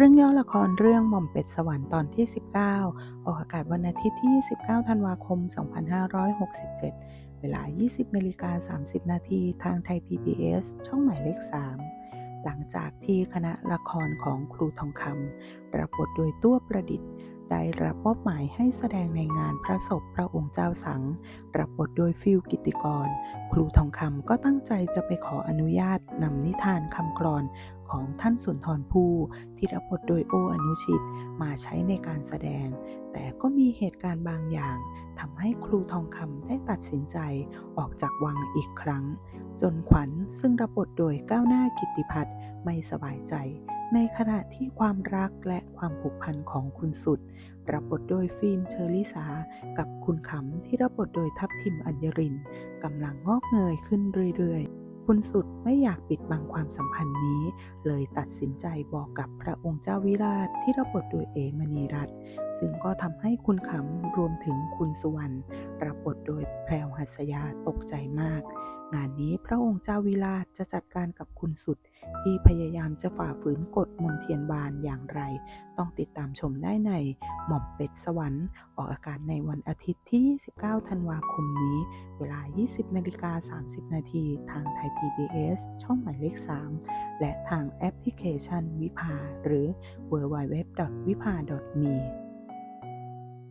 เรื่องย่อละครเรื่องหม่อมเป็ดสวรรค์ตอนที่ 19 ออกอากาศวันอาทิตย์ที่ 29 ธันวาคม 2567 เวลา 20นาฬิกา30 นาทีทางไทย PBS ช่องหมายเลข 3 หลังจากที่คณะละครของครูทองคำรับบทโดยตัวประดิษฐ์ ได้รับมอบหมายให้แสดงในงานพระศพพระองค์เจ้าสัง รับบทโดยฟิลกิติกร ครูทองคำก็ตั้งใจจะไปขออนุญาตนำนิทานคำกรอนของท่านสุนทรภู่ที่รับบทโดยโออนุชิต มาใช้ในการแสดง แต่ก็มีเหตุการณ์บางอย่างทำให้ครูทองคำได้ตัดสินใจออกจากวังอีกครั้ง จนขวัญซึ่งรับบทโดยก้าวหน้ากิตติพัฒน์ไม่สบายใจ ในขณะที่ความรักและความผูกพันของคุณสุด รับบทโดยฟิล์มเชอริสา กับคุณขำที่รับบทโดยทัพทิมอัญญรินกำลังงอกเงยขึ้นเรื่อยๆ คุณสุดไม่อยากปิดบังความสัมพันธ์นี้ เลยตัดสินใจบอกกับพระองค์เจ้าวิราชที่รับบทโดยเอมณีรัตน์ซึ่งก็ทำให้คุณขำรวมถึงคุณสุวรรณรับบทโดยแพรวหัสยาตกใจมาก งานนี้พระองค์เจ้าวิราชจะจัดการกับคุณสุด ที่พยายามจะฝ่าฝืนกฎมนเทียนบานอย่างไร ต้องติดตามชมได้ในหม่อมเป็ดสวรรค์ ออกอากาศในวันอาทิตย์ที่29ธันวาคมนี้ เวลา 20 นาฬิกา 30 นาทีทางไทย PBS ช่องหมายเลข 3 และทางแอปพลิเคชันวิภาหรือ www.vipa.me